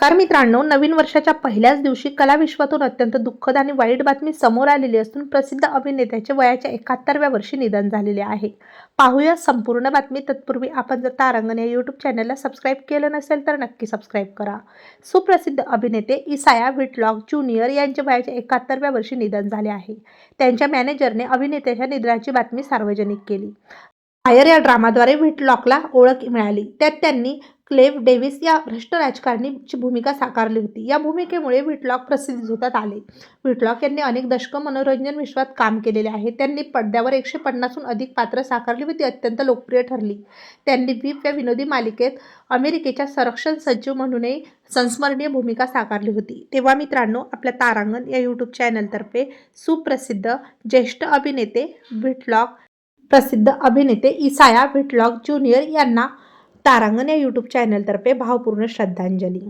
नमस्कार मित्रांनो नवीन वर्षाच्या पहिल्याच दिवशी कलाविश्वातून अत्यंत दुःखद आणि वाईट बातमी समोर आलेली असून प्रसिद्ध अभिनेत्याचे वयाच्या एकाहत्तरव्या वर्षी निधन झालेले आहे. पाहूया संपूर्ण बातमी. तत्पूर्वी आपण जर तारांगण या यूट्यूब चॅनलला सबस्क्राईब केलं नसेल तर नक्की सबस्क्राईब करा. सुप्रसिद्ध अभिनेते इसाया व्हिटलॉग ज्युनियर यांचे वयाच्या एकाहत्तरव्या वर्षी निधन झाले आहे. त्यांच्या मॅनेजरने अभिनेत्याच्या निधनाची बातमी सार्वजनिक केली. फायर या ड्रामाद्वारे व्हिटलॉकला ओळख मिळाली. त्यात त्यांनी क्लेव डेव्हिस या भ्रष्ट राजकारणीची भूमिका साकारली होती. या भूमिकेमुळे व्हिटलॉक प्रसिद्ध होतात आले. व्हिटलॉक यांनी अनेक दशकं मनोरंजन विश्वात काम केलेले आहे. त्यांनी पडद्यावर एकशे पन्नासहून अधिक पात्र साकारली व ती अत्यंत लोकप्रिय ठरली. त्यांनी व्हीप या विनोदी मालिकेत अमेरिकेच्या संरक्षण सचिव म्हणूनही संस्मरणीय भूमिका साकारली होती. तेव्हा मित्रांनो आपल्या तारांगण या यूट्यूब चॅनलतर्फे सुप्रसिद्ध ज्येष्ठ अभिनेते व्हिटलॉक प्रसिद्ध अभिनेते इसाया व्हिटलॉक ज्युनियर यांना तारांगण या यूट्यूब चॅनलतर्फे भावपूर्ण श्रद्धांजली.